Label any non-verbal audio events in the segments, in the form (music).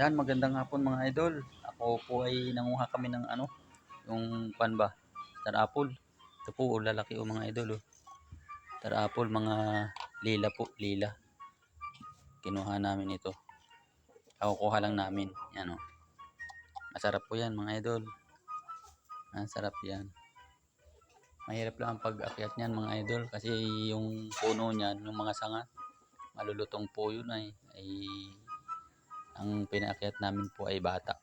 Yan, magandang hapon mga idol. Ako po ay nanguha kami ng ano, yung pan ba? Star apple. Ito po, oh, lalaki o mga idol. Oh. Star apple, mga lila po, lila. Kinuha namin ito. Kakukuha lang namin. Yan oh. Masarap po yan mga idol. Masarap yan. Mahirap lang ang pag-akyat niyan mga idol kasi yung puno niyan, yung mga sanga, malulutong po yun ay, ay ang pinaakyat namin po ay bata.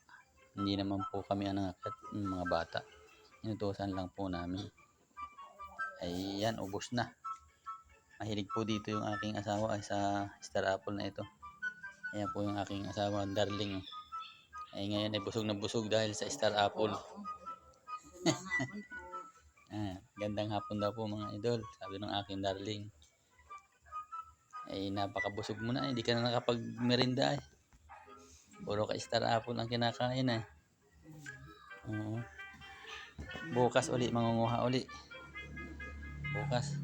Hindi naman po kami ang nangakyat ng mga bata. Inutusan lang po namin. Ay yan, ubos na. Mahilig po dito yung aking asawa ay sa star apple na ito. Ayan po yung aking asawa, darling. Ay ngayon ay busog na busog dahil sa star apple. (laughs) Ah, gandang hapon daw po mga idol, sabi ng aking darling. Ay napakabusog mo na, hindi ka na nakapag-merinda eh. Puro ka star apple ang kinakain eh. Oo. Bukas uli, mangunguha uli. Bukas.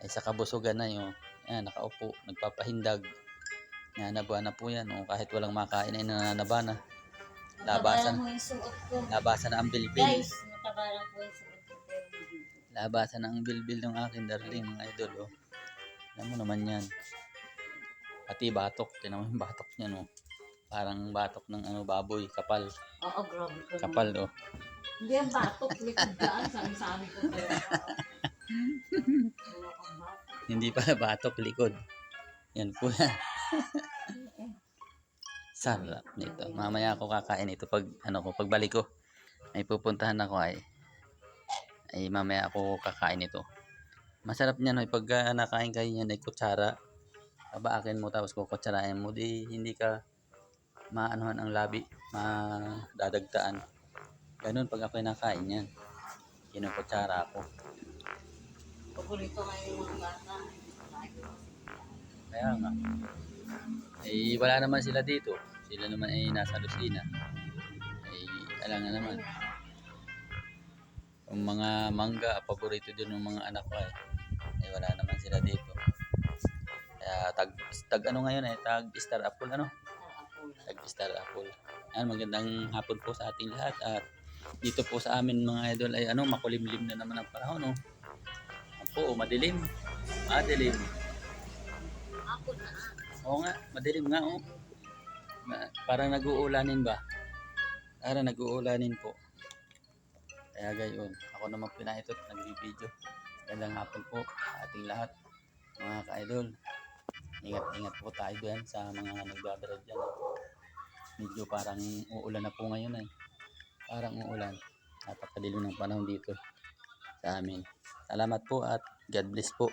Ay sa kabusugan na yun. Yan, nakaupo, nagpapahindag. Nanaba na po yan. O, kahit walang makain ay nananaba na. Labasan, yung labasan na ang bilbil. Guys, natabaran ko yung suot ko. Labasan ang bilbil ng aking darling mga idol. Oh. Alam mo naman yan. Pati batok. Tinan mo yung batok niya no. Parang batok ng ano baboy. Kapal. Oo, grabe ko. naman. Kapal oh. Hindi ang batok, likod daan. Sabi-sabi ko. batok. Hindi pala batok likod. Yan po yan. Sarap nito. Mamaya ako kakain ito pag ano ko pagbalik ko. May pupuntahan ako ay ay mamaya ako kakain ito. Masarap niyan no, pag ah, nakain kayo niyan ay kutsara. Babaakin mo tapos kukutsarain mo di hindi ka maanuhan ang labi, madadagtaan. Ganun pag ako nakain yan. Kinukutsara ako. Paborito nga yung mga bata. Kaya nga. Eh, wala naman sila dito. Sila naman ay nasa Lucina. Eh, alam nga naman. Yung mga mangga, paborito din ng mga anak ko eh. Eh, wala naman sila dito. Kaya tag, tag ano ngayon eh, tag star apple ano? Tag star apple. Yan, magandang hapon po sa ating lahat at dito po sa amin mga idol ay ano, makulimlim na naman ang panahon no. Po, madilim. Madilim. Ako na. Oo nga, madilim nga oh. Na, parang nag-uulanin ba? Parang nag-uulanin po. Kaya gayon, ako naman pinahitot, nagbibideo. Gandang hapon po sa ating lahat, mga ka-idol. Ingat-ingat po tayo dyan sa mga nagbabarad dyan. Medyo parang uulan na po ngayon eh. Parang uulan. Napakadilim ng panahon dito sa amin. Salamat po at God bless po.